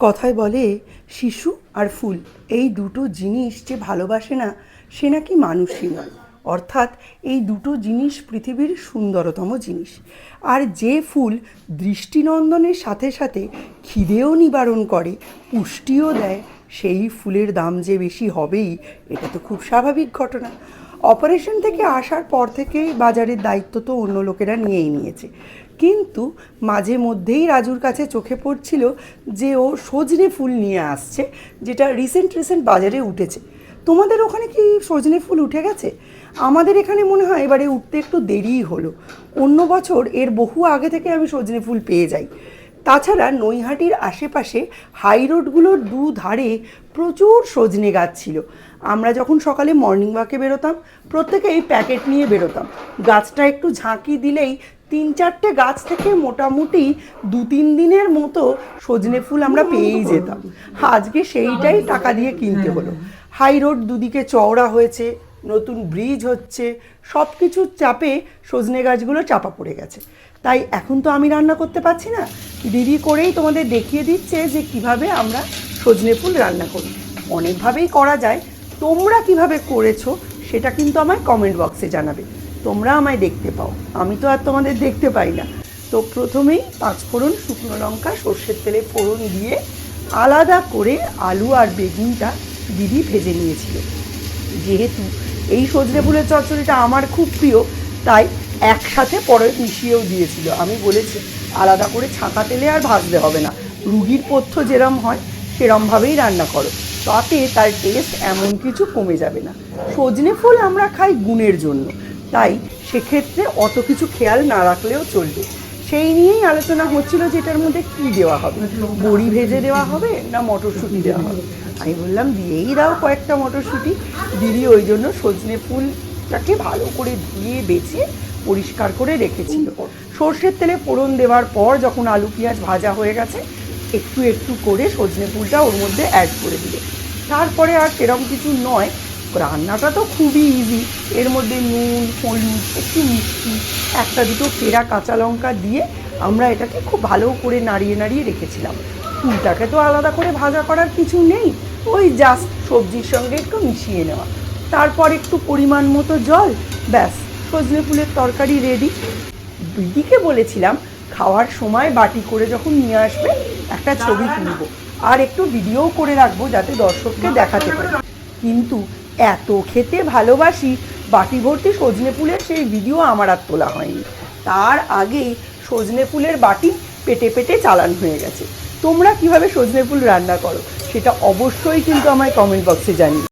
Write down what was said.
কথায় বলে, শিশু আর ফুল, এই দুটো জিনিস যে ভালোবাসে না, সে নাকি মানুষই নয়। অর্থাৎ এই দুটো জিনিস পৃথিবীর সুন্দরতম জিনিস। আর যে ফুল দৃষ্টিনন্দনের সাথে সাথে খিদেও নিবারণ করে, পুষ্টিও দেয়, সেই ফুলের দাম যে বেশি হবেই, এটা তো খুব স্বাভাবিক ঘটনা। অপারেশন থেকে আসার পর থেকেই বাজারের দায়িত্ব তো অন্য লোকেরা নিয়েই নিয়েছে। কিন্তু মাঝে মধ্যেই রাজুর কাছে চোখে পড়ছিল যে ও সজনে ফুল নিয়ে আসছে, যেটা রিসেন্ট রিসেন্ট বাজারে উঠেছে। তোমাদের ওখানে কি সজনে ফুল উঠে গেছে? আমাদের এখানে মনে হয় এবারে উঠতে একটু দেরিই হলো। অন্য বছর এর বহু আগে থেকে আমি সজনে ফুল পেয়ে যাই। তাছাড়া নৈহাটির আশেপাশে হাই রোডগুলোর দু ধারে প্রচুর সজনে গাছ ছিল। আমরা যখন সকালে মর্নিং ওয়াকে বেরোতাম প্রত্যেকেই প্যাকেট নিয়ে বেরোতাম। গাছটা একটু ঝাঁকি দিলেই তিন চারটে গাছ থেকে মোটামুটি দু তিন দিনের মতো সজনে ফুল আমরা পেয়েই যেতাম। আজকে সেইটাই টাকা দিয়ে কিনতে হলো। হাই রোড দুদিকে চওড়া হয়েছে, নতুন ব্রিজ হচ্ছে সব কিছুর চাপে সজনে গাছগুলো চাপা পড়ে গেছে। তাই এখন তো আমি রান্না করতে পারছি না। দিদি করেই তোমাদের দেখিয়ে দিচ্ছে যে কীভাবে আমরা সজনে ফুল রান্না করি। অনেকভাবেই করা যায়। তোমরা কীভাবে করেছ সেটা কিন্তু আমায় কমেন্ট বক্সে জানাবে। তোমরা আমায় দেখতে পাও। আমি তো আর তোমাদের দেখতে পাই না। তো প্রথমেই পাঁচফোড়ন শুকনো লঙ্কা, সর্ষের তেলে ফোড়ন দিয়ে আলাদা করে আলু আর বেগুনটা দিদি ভেজে নিয়েছিল। যেহেতু এই সজনে ফুলের চচ্চড়িটা আমার খুব প্রিয়, তাই একসাথে পরে মিশিয়েও দিয়েছিল। আমি বলেছি, আলাদা করে ছাঁকা তেলে আর ভাজতে হবে না। রুগীর পথ্য যেরম হয়, সেরমভাবেই রান্না করো। তাতে তার টেস্ট এমন কিছু কমে যাবে না। সজনে ফুল আমরা খাই গুণের জন্য। তাই সেক্ষেত্রে অত কিছু খেয়াল না রাখলেও চলবে। সেই নিয়েই আলোচনা হচ্ছিল যে এটার মধ্যে কী দেওয়া হবে? বড়ি ভেজে দেওয়া হবে না মটরশুঁটি দেওয়া হবে? আমি বললাম, দিয়েই দাও কয়েকটা মটরশুঁটি। দিদি ওই জন্য সজনে ফুলটাকে ভালো করে ধুয়ে, বেছে, পরিষ্কার করে রেখেছিল। সর্ষের তেলে ফোড়ন দেওয়ার পর যখন আলু পেঁয়াজ ভাজা হয়ে গেছে, একটু একটু করে সজনে ফুলটা ওর মধ্যে অ্যাড করে দিলে। তারপরে আর সেরকম কিছু নয়। রান্নাটা তো খুবই ইজি এর মধ্যে নুন, হলুদ, একটু মিষ্টি, একটা দুটো পেরা কাঁচা লঙ্কা দিয়ে আমরা এটাকে খুব ভালো করে নাড়িয়ে নাড়িয়ে রেখেছিলাম। ফুলটাকে তো আলাদা করে ভাজা করার কিছু নেই, ওই জাস্ট সবজির সঙ্গে একটু মিশিয়ে নেওয়া। তারপর একটু পরিমাণ মতো জল, ব্যাস, সজনে ফুলের তরকারি রেডি দিদিকে বলেছিলাম, খাওয়ার সময় বাটি করে যখন নিয়ে আসবে, একটা ছবি তুলবো। আর একটু ভিডিও করে রাখব যাতে দর্শককে দেখাতে পারি। কিন্তু এত খেতে ভালোবাসি, বাটি ভর্তি সজনে ফুলের সেই ভিডিও আমার আর তোলা হয়নি। তার আগেই সজনে ফুলের বাটি পেটে পেটে চালান হয়ে গেছে। তোমরা কীভাবে সজনে ফুল রান্না করো, সেটা অবশ্যই কিন্তু আমায় কমেন্ট বক্সে জানিও।